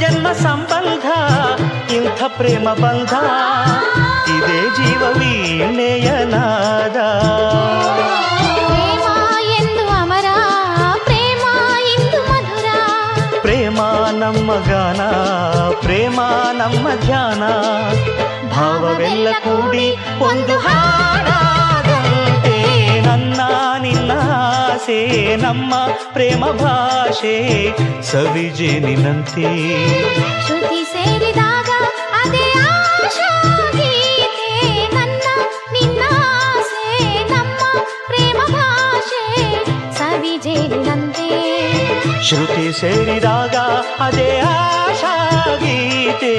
ಜನ್ಮ ಸಂಬಂಧ ಇಂಥ ಪ್ರೇಮ ಬಂಧ ಇದೇ ಜೀವ ವೀಣೆಯನಾದ ಪ್ರೇಮ ಎಂದು ಅಮರ ಪ್ರೇಮ ಎಂದು ಮಧುರ ಪ್ರೇಮ ನಮ್ಮ ಗಾನ ಪ್ರೇಮ ನಮ್ಮ ಧ್ಯಾನ ಭಾವವೆಲ್ಲ ಕೂಡಿ ಒಂದು ಹಾಡ ಆಸೆ ನಮ್ಮ ಪ್ರೇಮ ಭಾಷೆ ಸವಿಜೇನಿನಂತೆ ಶ್ರುತಿ ಸೇರಿದಾಗ ಅದೇ ಆಶಾ ಗೀತೆ ನನ್ನ ನಿನ್ನ ಆಸೆ ನಮ್ಮ ಪ್ರೇಮ ಭಾಷೆ ಸವಿಜೇನಿನಂತೆ ಶ್ರುತಿ ಸೇರಿದಾಗ ಅದೇ ಆಶಾ ಗೀತೆ